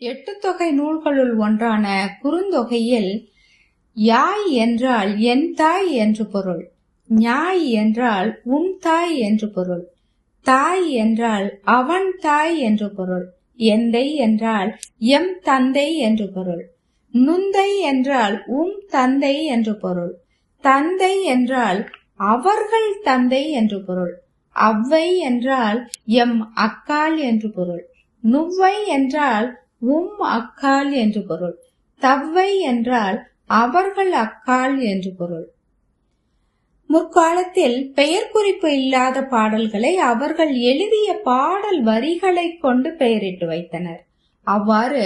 எட்டு தொகை நூல்களுள் ஒன்றான குறுந்தொகையில் யாய் என்றால் என் தாய் என்று பொருள். ஞாய் என்றால் உன் தாய் என்று பொருள். தாய் என்றால் அவன் தாய் என்று பொருள். எந்தை என்றால் எம் தந்தை என்று பொருள். நுந்தை என்றால் உம் தந்தை என்று பொருள். தந்தை என்றால் அவர்கள் தந்தை என்று பொருள். அவ்வை என்றால் எம் அக்கால் என்று பொருள். நுவ்வை என்றால் உம் அக்கால் என்று பொருள். தவ்வை என்றால் அவர்கள் அக்கால் என்று பொருள். முற்காலத்தில் பெயர் குறிப்பு இல்லாத பாடல்களை அவர்கள் எழுதிய பாடல் வரிகளை கொண்டு பெயரிட்டு வைத்தனர். அவ்வாறு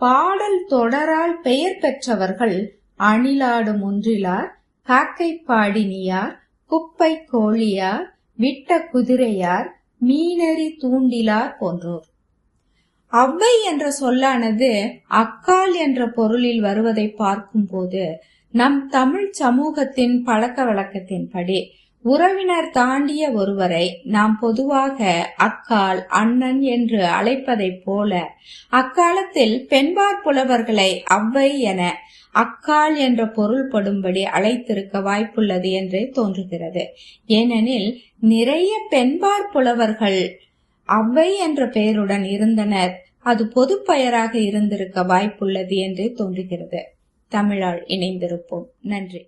பாடல் தொடரால் பெயர் பெற்றவர்கள் அணிலாடு முன்றிலார் காக்கை பாடினியார் குப்பை கோழியார் விட்ட குதிரையார் மீனறி தூண்டிலார் போன்றோர். அவ்வை என்ற சொல்லானது அக்கால் என்ற பொருளில் வருவதை பார்க்கும்போது நம் தமிழ் சமூகத்தின் பழக்க வழக்கத்தின்படி உறவினர் தாண்டிய ஒருவரை நாம் பொதுவாக அக்கால் அண்ணன் என்று அழைப்பதைப் போல அக்காலத்தில் பெண்பார் புலவர்களை அவ்வை என அக்கால் என்ற பொருள்படும்படி அழைத்திருக்க வாய்ப்புள்ளது என்றே தோன்றுகிறது. ஏனெனில் நிறைய பெண்பார் புலவர்கள் அவ்வை என்ற பெயருடன் இருந்தனர். அது பொது பெயராக இருந்திருக்க வாய்ப்புள்ளது என்றே தோன்றுகிறது. தமிழால் இணைந்திருப்போம். நன்றி.